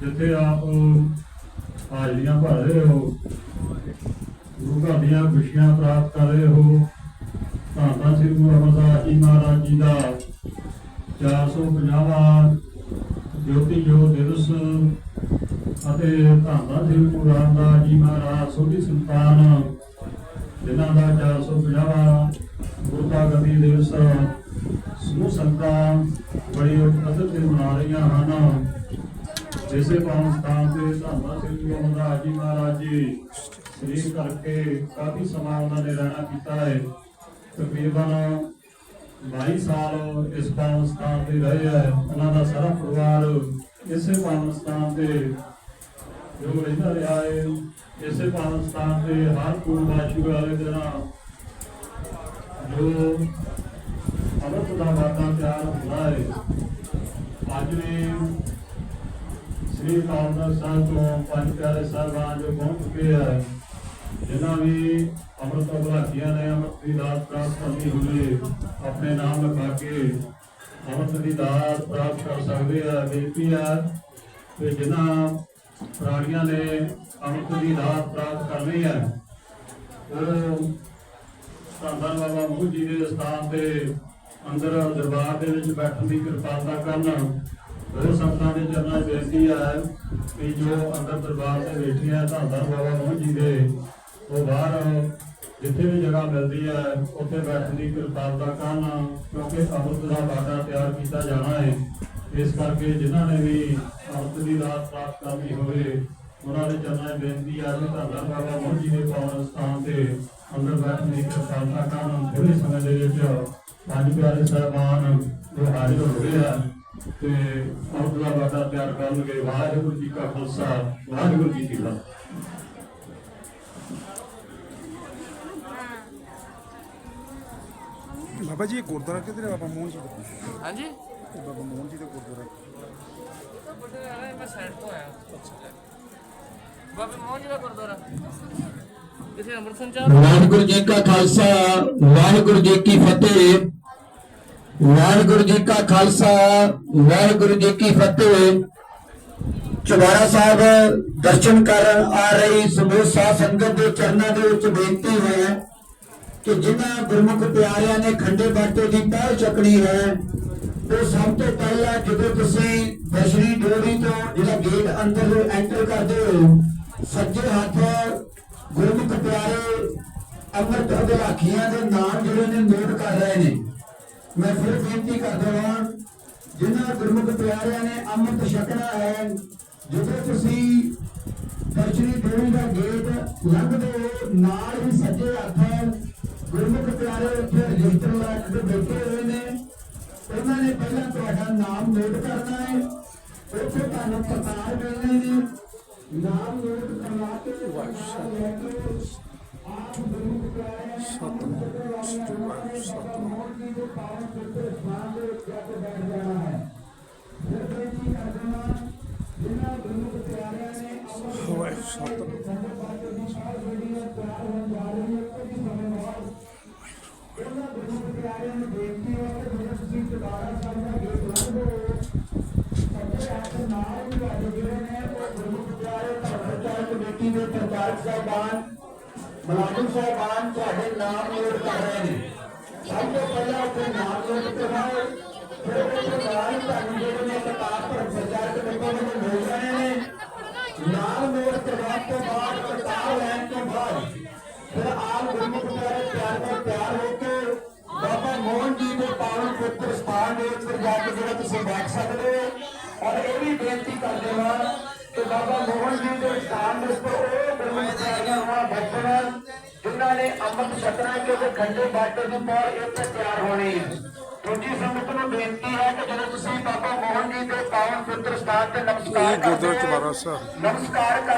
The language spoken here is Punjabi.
ਜਿੱਥੇ ਆਪ ਹਾਜ਼ਰੀਆਂ ਭਰ ਰਹੇ ਹੋ, ਗੁਰੂ ਘਰ ਦੀਆਂ ਖੁਸ਼ੀਆਂ ਪ੍ਰਾਪਤ ਕਰ ਰਹੇ ਹੋ, ਧੰਨ ਧੰਨ ਸ੍ਰੀ ਗੁਰੂ ਅਮਰਦਾਸ ਜੀ ਮਹਾਰਾਜ ਜੀ ਦਾ 450ਵਾਂ ਜੋਤੀ ਜੋਤ ਦਿਵਸ ਅਤੇ ਧੰਨ ਧੰਨ ਸ੍ਰੀ ਗੁਰੂ ਰਾਮਦਾਸ ਜੀ ਮਹਾਰਾਜ ਸੋਢੀ ਸੰਤਾਨ, ਜਿਨ੍ਹਾਂ ਦਾ 450ਵਾਂ ਗੁਰਤਾ ਗਦੀ ਦਿਵਸ ਸਮੂਹ ਸੰਗਤਾਂ ਬੜੀ ਉਤਸਵ ਤੇ ਮਨਾ ਰਹੀਆਂ ਹਨ। ਇਸੇ ਪਾਵਨ ਸਥਾਨ ਤੇ ਧੰਨਾ ਸ੍ਰੀ ਗੁਰੂ ਅਮਰਦਾਸ ਜੀ ਮਹਾਰਾਜ ਜੀ ਸਰੀਰ ਕਰਕੇ ਕਾਫੀ ਸਮਾਂ ਉਹਨਾਂ ਨੇ ਰਹਿਣਾ ਕੀਤਾ ਹੈ। ਤਕਰੀਬਨ 22 ਸਾਲ ਇਸ ਪਾਵਨ ਸਥਾਨ ਤੇ ਰਹੇ ਹੈ। ਉਹਨਾਂ ਦਾ ਸਾਰਾ ਪਰਿਵਾਰ ਇਸੇ ਪਾਵਨ ਸਥਾਨ ਤੇ ਜੋ ਰਹਿੰਦਾ ਰਿਹਾ ਹੈ। ਇਸੇ ਪਾਵਨ ਸਥਾਨ ਤੇ ਹਰ ਪੂਰਨਮਾਸ਼ੀ ਵਾਲੇ ਦਿਨਾਂ ਜੋ ਅਮਰਤ ਦਾ ਵਾਤਾ ਤਿਆਰ ਹੁੰਦਾ ਹੈ। ਅੱਜ ਵੀ ਸ੍ਰੀ ਕਾਮਨਾ ਸਾਹਿਬ ਤੋਂ ਪੰਜ ਪਿਆਰੇ ਸਾਹਿਬਾਨ ਜੋ ਪਹੁੰਚ ਚੁੱਕੇ ਆ, ਜਿਨ੍ਹਾਂ ਵੀ ਅੰਮ੍ਰਿਤ ਅਭਲਾਖੀਆਂ ਨੇ ਅੰਮ੍ਰਿਤ ਦੀ ਦਾਤ ਪ੍ਰਾਪਤ ਕਰਨੀ ਹੋਵੇ, ਆਪਣੇ ਨਾਮ ਲਿਖਾ ਕੇ ਅੰਮ੍ਰਿਤ ਦੀ ਦਾਤ ਪ੍ਰਾਪਤ ਕਰ ਸਕਦੇ ਆ। ਬੇਨਤੀ ਆ ਕਿ ਜਿਨ੍ਹਾਂ ਪ੍ਰਾਣੀਆਂ ਨੇ ਅੰਮ੍ਰਿਤ ਦੀ ਦਾਤ ਪ੍ਰਾਪਤ ਕਰਨੀ ਹੈ ਉਹ ਧੰਨ ਬਾਬਾ ਮੂਹ ਜੀ ਦੇ ਸਥਾਨ ਤੇ ਅੰਦਰ ਦਰਬਾਰ ਦੇ ਵਿੱਚ ਬੈਠਣ ਦੀ ਕਿਰਪਾਲਤਾ ਕਰਨ। ਉਹ ਸੰਤਾਂ ਦੇ ਚਰਨਾਂ 'ਚ ਬੇਨਤੀ ਹੈ ਕਿ ਜੋ ਅੰਦਰ ਦਰਬਾਰ ਤੇ ਬੈਠੀਆਂ ਧੰਨ ਧੰਨ ਬਾਬਾ ਮੋਹ ਜੀ ਦੇ, ਉਹ ਬਾਹਰ ਜਿੱਥੇ ਵੀ ਜਗ੍ਹਾ ਮਿਲਦੀ ਹੈ ਉੱਥੇ ਬੈਠਣ ਦੀ ਕਿਰਪਾਲਤਾ ਕਰਨ, ਕਿਉਂਕਿ ਅੰਮ੍ਰਿਤ ਦਾ ਬਾਟਾ ਤਿਆਰ ਕੀਤਾ ਜਾਣਾ ਹੈ ਇਸ ਕਰਕੇ ਜਿਨ੍ਹਾਂ ਨੇ ਵੀ ਅੰਮ੍ਰਿਤ ਦੀ ਰਾਤ ਪ੍ਰਾਪਤ ਕਰਨੀ ਹੋਵੇ, ਉਹਨਾਂ ਦੇ ਚਰਨਾਂ 'ਚ ਬੇਨਤੀ ਹੈ ਕਿ ਧੰਨ ਧੰਨ ਬਾਬਾ ਮੋਹ ਜੀ ਦੇ ਪਾਵਨ ਸਥਾਨ ਤੇ ਅੰਦਰ ਬੈਠਣ ਦੀ ਕਿਰਪਾਲਤਾ ਕਰਨ। ਥੋੜੇ ਸਮੇਂ ਦੇ ਵਿੱਚ ਪੰਜ ਪਿਆਰੇ ਸਾਹਿਬਾਨ ਜੋ ਹਾਜ਼ਰ ਹੋ ਗਏ ਆ ਤੇ ਅੰਮ੍ਰਿਤ ਦਾ ਬਾਟਾ ਤਿਆਰ ਕਰਨਗੇ ਵਾਹਿਗੁਰੂ ਜੀ ਕਾ ਖਾਲਸਾ ਵਾਹਿਗੁਰੂ ਜੀ ਕੀ ਫਤਿਹ। ਬਾਬਾ ਜੀ ਇਹ ਗੁਰਦੁਆਰਾ ਕਿੱਧਰ ਹੈ? ਬਾਬਾ ਮੋਹਨ ਜੀ ਦਾ ਹਾਂਜੀ? ਇਹ ਬਾਬਾ ਮੋਹਨ ਜੀ ਦਾ ਗੁਰਦੁਆਰਾ। ਬਟੇ ਵਾਲਾ ਮੈਂ ਸਾਈਡ ਤੋਂ ਆਇਆ ਬਾਬੇ ਮੋਹਨ ਜੀ ਦਾ ਗੁਰਦੁਆਰਾ। ਕਿਸੇ ਅੰਮ੍ਰਿਤ ਸੰਚਾਰ ਵਾਹਿਗੁਰੂ ਜੀ ਕਾ ਖਾਲਸਾ ਵਾਹਿਗੁਰੂ ਜੀ ਕੀ ਫਤਿਹ। ਵਾਹਿਗੁਰੂ ਜੀ ਕਾ ਖਾਲਸਾ, ਵਾਹਿਗੁਰੂ ਜੀ ਕੀ ਫਤਿਹ। ਚੁਬਾਰਾ ਸਾਹਿਬ ਦਰਸ਼ਨ ਕਰਨ ਆ ਰਹੀ ਸਮੂਹ ਸਾਧ ਸੰਗਤ ਦੇ ਚਰਨਾਂ ਦੇ ਵਿੱਚ ਬੇਨਤੀ ਹੈ ਕਿ ਜਿਨ੍ਹਾਂ ਗੁਰਮੁਖ ਪਿਆਰਿਆਂ ਨੇ ਖੰਡੇ ਬਾਟੇ ਦੀ ਪਹਿਲ ਚੱਕਣੀ ਹੈ, ਉਹ ਸਭ ਤੋਂ ਪਹਿਲਾਂ ਜਦੋਂ ਤੁਸੀਂ ਦਸ਼ਰੀ ਡੋਰੀ ਤੋਂ ਜਿਹੜਾ ਗੇਟ ਅੰਦਰ ਐਂਟਰ ਕਰਦੇ ਹੋ, ਸੱਜੇ ਹੱਥ ਗੁਰਮੁਖ ਪਿਆਰੇ ਅੰਮ੍ਰਿਤ ਅਭਿਲਾਖੀਆਂ ਦੇ ਨਾਮ ਜਿਹੜੇ ਨੇ ਨੋਟ ਕਰ ਰਹੇ ਨੇ। ਮੈਂ ਫਿਰ ਬੇਨਤੀ ਕਰਦਾ ਹਾਂ ਜਿਨ੍ਹਾਂ ਗੁਰਮੁਖ ਪਿਆਰਿਆਂ ਨੇ ਅੰਮ੍ਰਿਤ ਛਕਣਾ ਹੈ ਜਦੋਂ ਤੁਸੀਂ ਦਰਸ਼ਨੀ ਡੋਰੀ ਦਾ ਗੇਟ ਲੰਘਦੇ ਹੋ ਨਾਲ ਹੀ ਸੱਜੇ ਹੱਥ ਗੁਰਮੁਖ ਪਿਆਰੇ ਉੱਥੇ ਰਜਿਸਟਰ ਲਾ ਕੇ ਬੈਠੇ ਹੋਏ ਨੇ। ਉਹਨਾਂ ਨੇ ਪਹਿਲਾਂ ਤੁਹਾਡਾ ਨਾਮ ਨੋਟ ਕਰਨਾ ਹੈ। ਉੱਥੇ ਤੁਹਾਨੂੰ ਪ੍ਰਕਾਰ ਮਿਲਣੇ ਨੇ। ਨਾਮ ਨੋਟ ਕਰਵਾ ਕੇ ਨਾਲ ਲੈ ਕੇ ਆਪ ਗੁਰਮੁਖ ਪਿਆਰੇ ਸਤਨਾਮ ਸਤਿਗੁਰੂ ਸਤਨਾਮ ਮੋਹਨ ਜੀ ਦੇ ਪਾਵਨ ਪਵਿੱਤਰ ਸਥਾਨ ਦੇ ਉੱਤੇ ਆ ਕੇ ਬੈਠ ਜਾਣਾ ਹੈ ਫਿਰ ਬੇਨਤੀ ਕਰਦੇ ਹਾਂ ਜਿਨ੍ਹਾਂ ਗੁਰਮੁਖ ਪਿਆਰਿਆਂ ਨੇ ਅਮਰ ਹੋਏ ਸਤਨਾਮ ਸਾਡੇ ਪਾਸੇ ਦੀ ਸਾਰ ਜਿਹੜੀਆਂ ਤਿਆਰ ਹੋਣ ਜਾ ਰਹੀ ਹੈ ਕੁਝ ਸਮੇਂ ਬਾਅਦ ਉਹਨਾਂ ਗੁਰਮੁਖ ਪਿਆਰਿਆਂ ਨੂੰ ਬੇਨਤੀ ਹੈ ਕਿ ਜਦੋਂ ਤੁਸੀਂ ਦੁਬਾਰਾ ਸਾਹਿਬ ਦਾ ਗੇਟ ਲੰਘਦੇ ਹੋ ਸੱਜੇ ਹੱਥ ਨਾਲ ਹੀ ਤੁਹਾਡੇ ਜਿਹੜੇ ਨੇ ਉਹ ਗੁਰਮੁਖ ਪਿਆਰੇ ਧਰਮ ਚਾਲ ਕਮੇਟੀ ਦੇ ਪ੍ਰਚਾਰਕ ਸਾਹਿਬਾਨ ਮੁਲਾਜ਼ਮ ਸਾਹਿਬਾਨ ਤੁਹਾਡੇ ਨਾਮ ਨੋਟ ਕਰ ਰਹੇ ਨੇ। ਸਭ ਤੋਂ ਪਹਿਲਾਂ ਉੱਥੇ ਨਾਮ ਨੋਟ ਕਰਵਾਓ। ਫਿਰ ਉਹਦੇ ਨਾਲ ਤੁਹਾਨੂੰ ਜਿਹੜੇ ਨੇ ਕਿਤਾਬ ਪਰ ਪ੍ਰਚਾਰ ਕਮੇਟੀ ਵੱਲੋਂ ਮਿਲ ਜਾਣੇ ਨੇ। ਨਾਮ ਨੋਟ ਕਰਵਾਉਣ ਤੋਂ ਬਾਅਦ ਕਿਤਾਬ ਲੈਣ ਤੋਂ ਬਾਅਦ ਫਿਰ ਆਪ ਗੁਰਮੁਖ ਪਿਆਰੇ ਪਿਆਰ ਨਾਲ ਤਿਆਰ ਹੋ ਕੇ ਬਾਬਾ ਮੋਹਨ ਜੀ ਦੇ ਪਾਵਨ ਪੁੱਤਰ ਸਥਾਨ ਦੇ ਉੱਤੇ ਜਾ ਕੇ ਜਿਹੜਾ ਤੁਸੀਂ ਬੈਠ ਸਕਦੇ ਹੋ। ਔਰ ਇਹ ਵੀ ਬੇਨਤੀ ਕਰਦੇ ਹਾਂ ਕਿ ਬਾਬਾ ਅੰਮ੍ਰਿਤ ਛਕਣਾ ਕਿਉਂਕਿ ਖੰਡੇ ਬਾਟੇ ਦੀ ਪੌੜ ਇੱਥੇ ਤਿਆਰ ਹੋਣੀ ਹੈ ਦੂਜੀ ਸੰਗਤ ਨੂੰ ਬੇਨਤੀ ਹੈ ਕਿ ਜਦੋਂ ਤੁਸੀਂ ਬਾਬਾ ਮੋਹਨ ਜੀ ਦੇ ਪਾਵਨ ਪੁੱਤਰ ਸਥਾਨ ਤੇ ਨਮਸਕਾਰ ਕਰਦੇ ਹੋ। ਨਮਸਕਾਰ ਕਰ